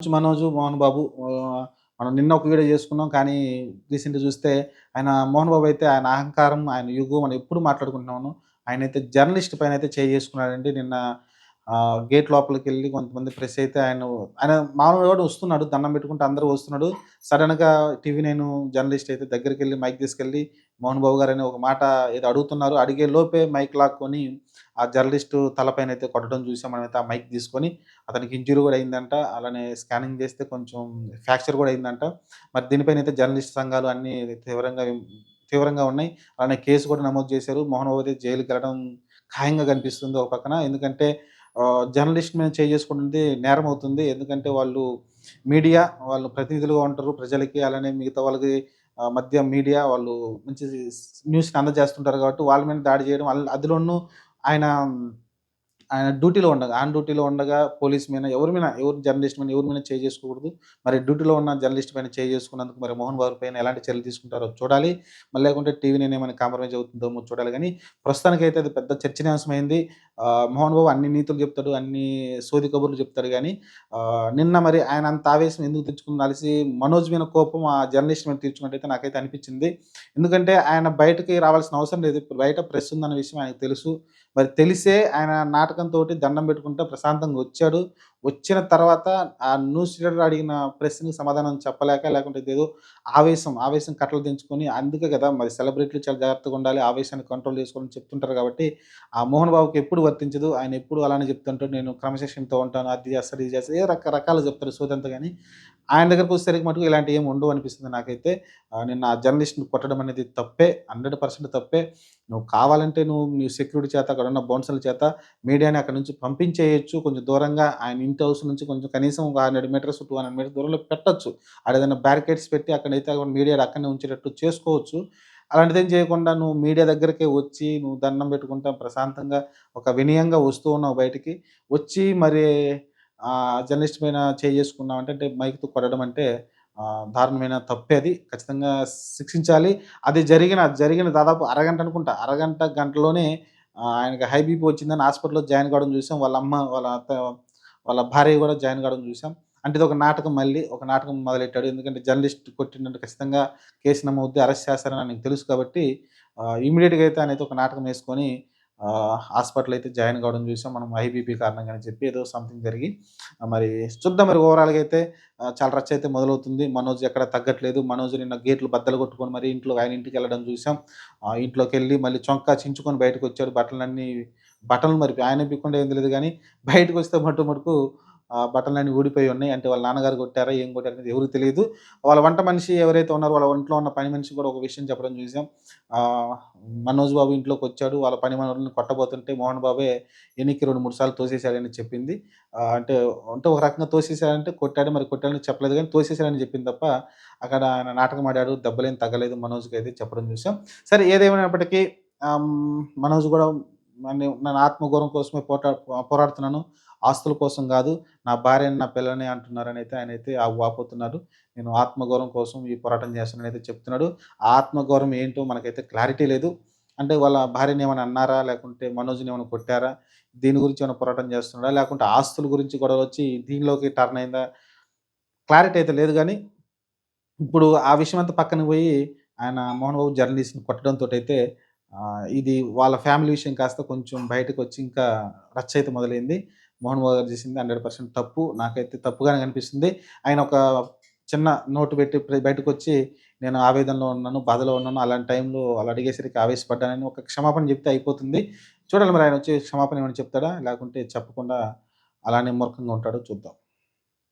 మనోజు మోహన్ బాబు మనం నిన్న ఒక వీడియో చేసుకున్నాం కానీ రీసెంట్ చూస్తే ఆయన మోహన్ బాబు అయితే ఆయన అహంకారం ఆయన యుగం మనం ఎప్పుడు మాట్లాడుకుంటున్నాను ఆయన అయితే జర్నలిస్ట్ పైన అయితే చేయి చేసుకున్నాడండి. నిన్న గేట్ లోపలికి వెళ్ళి కొంతమంది ప్రెస్ అయితే ఆయన ఆయన మామూలుగా వస్తున్నాడు దండం పెట్టుకుంటే అందరూ వస్తున్నాడు. సడన్గా టీవీ నేను జర్నలిస్ట్ అయితే దగ్గరికి వెళ్ళి మైక్ తీసుకెళ్ళి మోహన్ బాబు గారు అని ఒక మాట ఏదో అడుగుతున్నారు. అడిగే లోపే మైక్ లాక్కొని ఆ జర్నలిస్ట్ తలపైన అయితే కొట్టడం చూసాం. మనమైతే ఆ మైక్ తీసుకొని అతనికి ఇంజురీ కూడా అయిందంట. అలానే స్కానింగ్ చేస్తే కొంచెం ఫ్రాక్చర్ కూడా అయిందంట. మరి దీనిపైన అయితే జర్నలిస్ట్ సంఘాలు అన్ని తీవ్రంగా తీవ్రంగా ఉన్నాయి. అలానే కేసు కూడా నమోదు చేశారు. మోహన్ బాబు అయితే జైలుకి వెళ్ళడం ఖాయంగా కనిపిస్తుంది ఒక పక్కన. ఎందుకంటే జర్నలిస్ట్ మీద చేసుకుంటుంది నేరం అవుతుంది. ఎందుకంటే వాళ్ళు మీడియా వాళ్ళు ప్రతినిధులుగా ఉంటారు ప్రజలకి. అలానే మిగతా వాళ్ళకి మధ్య మీడియా వాళ్ళు మంచి న్యూస్ని అందజేస్తుంటారు కాబట్టి వాళ్ళ మీద దాడి చేయడం వాళ్ళ అందులోనూ ఆయన ఆయన డ్యూటీలో ఉండగా ఆన్ డ్యూటీలో ఉండగా పోలీస్ మీద ఎవరి మీద ఎవరు జర్నలిస్ట్ మీద ఎవరి మీద చేయి చేసుకోకూడదు. మరి డ్యూటీలో ఉన్న జర్నలిస్ట్ పైన చేయి చేసుకున్నందుకు మరి మోహన్ బాబు పైన ఎలాంటి చర్యలు తీసుకుంటారో చూడాలి. మళ్ళీ లేకుంటే టీవీ నేను ఏమైనా కాంప్రమైజ్ అవుతుందో చూడాలి. కానీ ప్రస్తుతానికైతే అది పెద్ద చర్చనీయాంశమైంది. మోహన్ బాబు అన్ని నీతులు చెప్తాడు అన్ని సోది కబుర్లు చెప్తాడు కానీ నిన్న మరి ఆయన అంత ఆవేశం ఎందుకు తెచ్చుకుని కలిసి మనోజ్ మీద కోపం ఆ జర్నలిస్ట్ మీద తీర్చుకున్నట్టయితే నాకైతే అనిపించింది. ఎందుకంటే ఆయన బయటకి రావాల్సిన అవసరం లేదు. బయట ప్రెస్ ఉందన్న విషయం ఆయనకు తెలుసు. మరి తెలిసే ఆయన నాటకంతో దండం పెట్టుకుంటే ప్రశాంతంగా వచ్చాడు. వచ్చిన తర్వాత ఆ న్యూస్ రీడర్ అడిగిన ప్రశ్నకు సమాధానం చెప్పలేక లేకుంటే ఏదో ఆవేశం ఆవేశం కట్టలు తెంచుకొని అందుకే కదా మరి సెలబ్రిటీలు చాలా జాగ్రత్తగా ఉండాలి ఆవేశాన్ని కంట్రోల్ చేసుకోవాలని చెప్తుంటారు కాబట్టి ఆ మోహన్ బాబుకి ఎప్పుడు వర్తించదు ఆయన ఎప్పుడు అలానే చెప్తుంటాడు నేను క్రమశిక్షణతో ఉంటాను అది చేస్తాడు ఇది చేస్తాడు ఏ రకరకాలు చెప్తారు సోదంతా కానీ ఆయన దగ్గరకు వచ్చేసరికి మటుకు ఇలాంటి ఏం ఉండవు అనిపిస్తుంది నాకైతే. నిన్న ఆ జర్నలిస్ట్ని కొట్టడం అనేది తప్పే హండ్రెడ్ పర్సెంట్ తప్పే. నువ్వు కావాలంటే నువ్వు నీ సెక్యూరిటీ చేత అక్కడ ఉన్న బౌన్సర్ల చేత మీడియాని అక్కడ నుంచి పంపించేయచ్చు కొంచెం దూరంగా ఆయన ఇంటి హౌస్ నుంచి కొంచెం కనీసం ఒక hundred metres two hundred metres దూరంలో పెట్టొచ్చు. ఏదైనా బ్యారికేడ్స్ పెట్టి అక్కడైతే మీడియా అక్కడనే ఉంచేటట్టు చేసుకోవచ్చు. అలాంటిదేం చేయకుండా నువ్వు మీడియా దగ్గరికే వచ్చి నువ్వు దండం పెట్టుకుంటా ప్రశాంతంగా ఒక వినయంగా వస్తూ ఉన్నావు బయటికి. వచ్చి మరి జర్నలిస్ట్ పైన చేసుకున్నావు అంటే అంటే మైక్తో కొట్టడం అంటే దారుణమైన తప్పే అది. ఖచ్చితంగా శిక్షించాలి. అది జరిగిన జరిగిన దాదాపు అరగంట అనుకుంటా. అరగంట గంటలోనే ఆయనకి హైబీపీ వచ్చిందని హాస్పిటల్లో జాయిన్ కావడం చూసాం. వాళ్ళ అమ్మ వాళ్ళ వాళ్ళ భార్య కూడా జాయిన్ కావడం చూసాం. అంటే ఇది ఒక నాటకం మళ్ళీ ఒక నాటకం మొదలెట్టాడు. ఎందుకంటే జర్నలిస్ట్ కొట్టినట్టు ఖచ్చితంగా కేసు నమోదు అరెస్ట్ చేస్తారని నాకు తెలుసు కాబట్టి ఇమీడియట్గా అయితే అనేది ఒక నాటకం వేసుకొని హాస్పిటల్ అయితే జాయిన్ కావడం చూసాం. మనం ఐబీపీ కారణంగా అని చెప్పి ఏదో సంథింగ్ జరిగి మరి చూద్దాం మరి ఓవరాల్గా అయితే చాలా రచ్చ అయితే మొదలవుతుంది. మనోజ్ ఎక్కడ తగ్గట్లేదు. మనోజ్ నిన్న గేట్లు బద్దలు కొట్టుకొని మరి ఇంట్లో ఆయన ఇంటికి వెళ్ళడం చూసాం. ఇంట్లోకి వెళ్ళి మళ్ళీ చొంకా చించుకొని బయటకు వచ్చాడు. బట్టలన్నీ బట్టలు మరి ఆయన బిక్కుండా ఏం తెలియదు కానీ బయటకు వస్తే మట్టు మటుకు ఆ బట్టలన్నీ ఊడిపోయి ఉన్నాయి. అంటే వాళ్ళ నాన్నగారు కొట్టారా ఏం కొట్టారు అనేది ఎవరికి తెలియదు వాళ్ళ వంట మనిషి ఎవరైతే ఉన్నారో వాళ్ళ ఇంట్లో ఉన్న పని మనిషి కూడా ఒక విషయం చెప్పడం చూసాం. మనోజ్ బాబు ఇంట్లోకి వచ్చాడు. వాళ్ళ పని మనోళ్ళని కొట్టబోతుంటే మోహన్ బాబే ఎన్నికి రెండు మూడు సార్లు తోసేశాడని చెప్పింది. అంటే అంటే ఒక రకంగా తోసేశాడంటే కొట్టాడు. మరి కొట్టాడని చెప్పలేదు కానీ తోసేశాడని చెప్పింది తప్ప అక్కడ ఆయన నాటకం ఆడాడు. దెబ్బలేం తగ్గలేదు మనోజ్కి అయితే చెప్పడం చూసాం. సరే ఏదేమైనప్పటికీ మనోజ్ కూడా నన్ను నేను ఆత్మగౌరవం కోసమే పోటా పోరాడుతున్నాను. ఆస్తుల కోసం కాదు నా భార్యని నా పిల్లని అంటున్నారని అయితే ఆయన అయితే ఆ వాపోతున్నారు నేను ఆత్మగౌరవం కోసం ఈ పోరాటం చేస్తానని అయితే చెప్తున్నాడు. ఆ ఆత్మగౌరవం ఏంటో మనకైతే క్లారిటీ లేదు. అంటే వాళ్ళ భార్యని ఏమైనా అన్నారా? లేకుంటే మనోజ్ని ఏమైనా కొట్టారా? దీని గురించి ఏమైనా పోరాటం చేస్తున్నాడా? లేకుంటే ఆస్తుల గురించి గొడవ వచ్చి దీనిలోకి టర్న్ అయిందా? క్లారిటీ అయితే లేదు కానీ ఇప్పుడు ఆ విషయం అంతా పక్కన పోయి ఆయన మోహన్ బాబు జర్నలిస్ట్ని కొట్టడంతో అయితే ఇది వాళ్ళ ఫ్యామిలీ విషయం కాస్త కొంచెం బయటకు వచ్చి ఇంకా రచ్చ అయితే మొదలైంది. మోహన్ బాబు గారు చేసింది హండ్రెడ్ పర్సెంట్ తప్పు. నాకైతే తప్పుగానే కనిపిస్తుంది. ఆయన ఒక చిన్న నోటు పెట్టి బయటకు వచ్చి నేను ఆవేదనలో ఉన్నాను బాధలో ఉన్నాను అలాంటి టైంలో అలా అడిగేసరికి ఆవేశపడ్డానని ఒక క్షమాపణ చెప్తే అయిపోతుంది. చూడాలి మరి ఆయన వచ్చి క్షమాపణ ఏమైనా చెప్తాడా? లేకుంటే చెప్పకుండా అలానే మూర్ఖంగా ఉంటాడో చూద్దాం.